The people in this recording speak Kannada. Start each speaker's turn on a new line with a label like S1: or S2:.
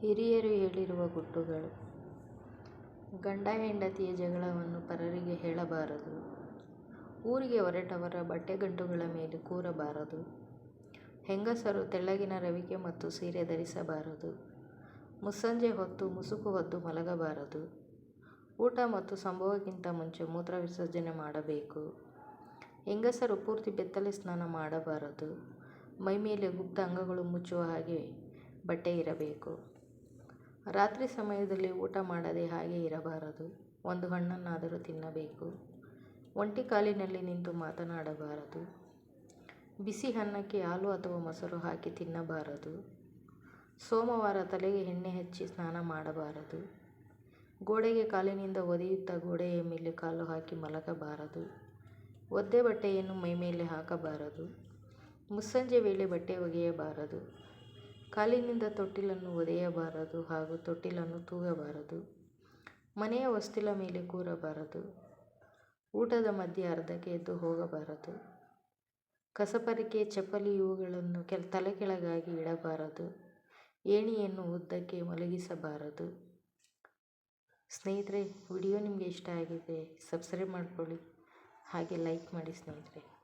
S1: ಹಿರಿಯರು ಹೇಳಿರುವ ಗುಟ್ಟುಗಳು. ಗಂಡ ಹೆಂಡತಿಯ ಜಗಳವನ್ನು ಪರರಿಗೆ ಹೇಳಬಾರದು. ಊರಿಗೆ ಹೊರಟವರ ಬಟ್ಟೆಗಂಟುಗಳ ಮೇಲೆ ಕೂರಬಾರದು. ಹೆಂಗಸರು ತೆಳ್ಳಗಿನ ರವಿಕೆ ಮತ್ತು ಸೀರೆ ಧರಿಸಬಾರದು. ಮುಸ್ಸಂಜೆ ಹೊತ್ತು, ಮುಸುಕು ಹೊತ್ತು ಮಲಗಬಾರದು. ಊಟ ಮತ್ತು ಸಂಭೋಗಕ್ಕಿಂತ ಮುಂಚೆ ಮೂತ್ರ ವಿಸರ್ಜನೆ ಮಾಡಬೇಕು. ಹೆಂಗಸರು ಪೂರ್ತಿ ಬೆತ್ತಲೆ ಸ್ನಾನ ಮಾಡಬಾರದು. ಮೈಮೇಲೆ ಗುಪ್ತ ಅಂಗಗಳು ಮುಚ್ಚುವ ಹಾಗೆ ಬಟ್ಟೆ ಇರಬೇಕು. ರಾತ್ರಿ ಸಮಯದಲ್ಲಿ ಊಟ ಮಾಡದೆ ಹಾಗೆ ಇರಬಾರದು. ಒಂದು ಹಣ್ಣನ್ನಾದರೂ ತಿನ್ನಬೇಕು. ಒಂಟಿ ಕಾಲಿನಲ್ಲಿ ನಿಂತು ಮಾತನಾಡಬಾರದು. ಬಿಸಿ ಅನ್ನಕ್ಕೆ ಹಾಲು ಅಥವಾ ಮೊಸರು ಹಾಕಿ ತಿನ್ನಬಾರದು. ಸೋಮವಾರ ತಲೆಗೆ ಎಣ್ಣೆ ಹಚ್ಚಿ ಸ್ನಾನ ಮಾಡಬಾರದು. ಗೋಡೆಗೆ ಕಾಲಿನಿಂದ ಒದೆಯುತ್ತಾ ಗೋಡೆಯ ಮೇಲೆ ಕಾಲು ಹಾಕಿ ಮಲಗಬಾರದು. ಒದ್ದೆ ಬಟ್ಟೆಯನ್ನು ಮೈಮೇಲೆ ಹಾಕಬಾರದು. ಮುಸ್ಸಂಜೆ ವೇಳೆ ಬಟ್ಟೆ ಒಗೆಯಬಾರದು. ಕಾಲಿನಿಂದ ತೊಟ್ಟಿಲನ್ನು ಒದೆಯಬಾರದು ಹಾಗೂ ತೊಟ್ಟಿಲನ್ನು ತೂಗಬಾರದು. ಮನೆಯ ಹೊಸ್ತಿಲ ಮೇಲೆ ಕೂರಬಾರದು. ಊಟದ ಮಧ್ಯೆ ಅರ್ಧಕ್ಕೆ ಎದ್ದು ಹೋಗಬಾರದು. ಕಸಪರಿಕೆ, ಚಪ್ಪಲಿ ಇವುಗಳನ್ನು ಕೆಲ ತಲೆಕೆಳಗಾಗಿ ಇಡಬಾರದು. ಏಣಿಯನ್ನು ಉದ್ದಕ್ಕೆ ಮಲಗಿಸಬಾರದು. ಸ್ನೇಹಿತರೆ, ವಿಡಿಯೋ ನಿಮಗೆ ಇಷ್ಟ ಆಗಿದೆ, ಸಬ್ಸ್ಕ್ರೈಬ್ ಮಾಡ್ಕೊಳ್ಳಿ. ಹಾಗೆ ಲೈಕ್ ಮಾಡಿ ಸ್ನೇಹಿತರೆ.